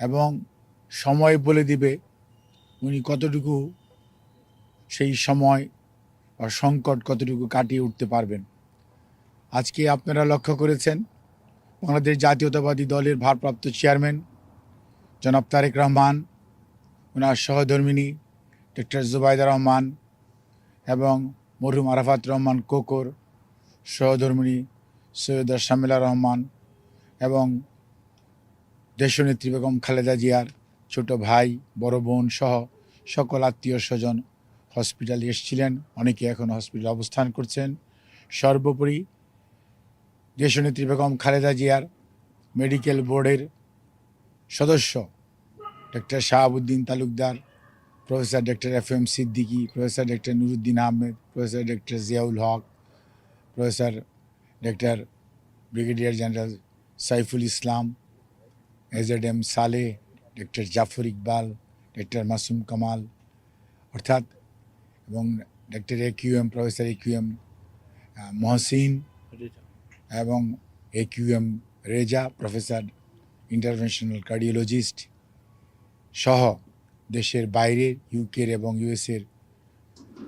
এবং সময় বলে দিবে উনি কতটুকু সেই সময় বা সংকট কতটুকু কাটিয়ে উঠতে পারবেন। আজকে আপনারা লক্ষ্য করেছেন, বাংলাদেশ জাতীয়তাবাদী দলের ভারপ্রাপ্ত চেয়ারম্যান জনাব তারেক রহমান ওনার সহধর্মিনী ডক্টর জুবাইদা রহমান এবং মরহুম আরাফাত রহমান কোকর সহধর্মিনী সৈয়দা শামিলা রহমান এবং দেশনেত্রী বেগম খালেদা জিয়ার ছোট ভাই, বড় বোন সহ সকল আত্মীয় স্বজন হসপিটালে এসেছিলেন। অনেকে এখন হসপিটালে অবস্থান করছেন। সর্বোপরি দেশনেত্রী বেগম খালেদা জিয়ার মেডিকেল বোর্ডের সদস্য doctor Shahabuddin Talukdar, professor doctor F M Siddiqui, professor doctor Nuruddin Ahmed, professor doctor Ziaul Haque, professor doctor brigadier general Saiful Islam A Z M Saleh doctor Zafar Iqbal, doctor Masum Kamal, অর্থাৎ এবং doctor A Q M, professor A Q M Mohsin এবং A Q M Reza, professor interventional cardiologist সহ দেশের বাইরের ইউকের এবং ইউএসের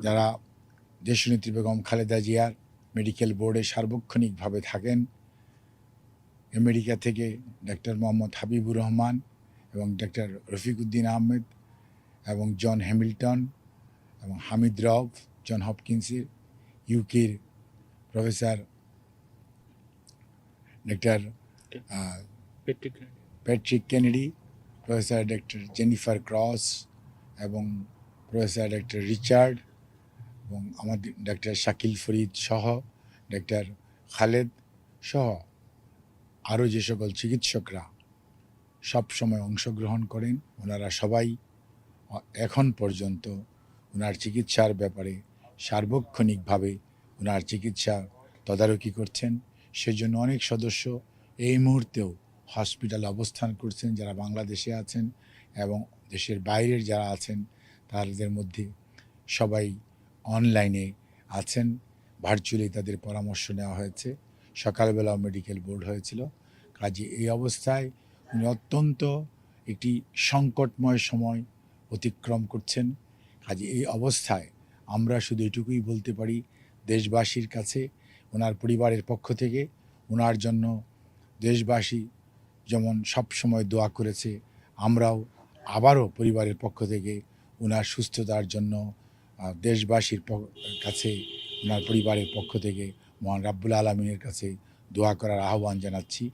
যারা দেশনেত্রী বেগম খালেদা জিয়ার মেডিকেল বোর্ডে সার্বক্ষণিকভাবে থাকেন। আমেরিকা থেকে ডক্টর মোহাম্মদ হাবিবুর রহমান এবং ডক্টর রফিকুদ্দিন আহমেদ এবং জন হ্যামিল্টন এবং হামিদ রব জন হপকিন্সের ইউকের professor doctor Patrick Kennedy professor doctor Jennifer Cross এবং প্রফেসর ডক্টর রিচার্ড এবং আমাদের ডাক্তার শাকিল ফরিদ সহ ডক্টর খালেদ সহ। আরও যে সকল চিকিৎসকরা সব সময় অংশগ্রহণ করেন, ওনারা সবাই এখন পর্যন্ত ওনার চিকিৎসার ব্যাপারে সার্বক্ষণিকভাবে ওনার চিকিৎসা তদারকি করছেন। সেজন্য অনেক সদস্য এই মুহূর্তেও হসপিটালে অবস্থান করছেন, যারা বাংলাদেশে আছেন এবং দেশের বাইরের যারা আছেন, তাদের মধ্যে সবাই অনলাইনে আছেন। ভার্চুয়ালি তাদের পরামর্শ নেওয়া হয়েছে। সকালবেলাও মেডিকেল বোর্ড হয়েছিল। কাজে এই অবস্থায় উনি অত্যন্ত একটি সংকটময় সময় অতিক্রম করছেন। কাজে এই অবস্থায় আমরা শুধু এটুকুই বলতে পারি, দেশবাসীর কাছে, ওনার পরিবারের পক্ষ থেকে ওনার জন্য দেশবাসী যেমন সব সময় দোয়া করেছে, আমরাও আবারও পরিবারের পক্ষ থেকে ওনার সুস্থতার জন্য দেশবাসীর কাছে, ওনার পরিবারের পক্ষ থেকে মহান রাব্বুল আলমিনের কাছে দোয়া করার আহ্বান জানাচ্ছি।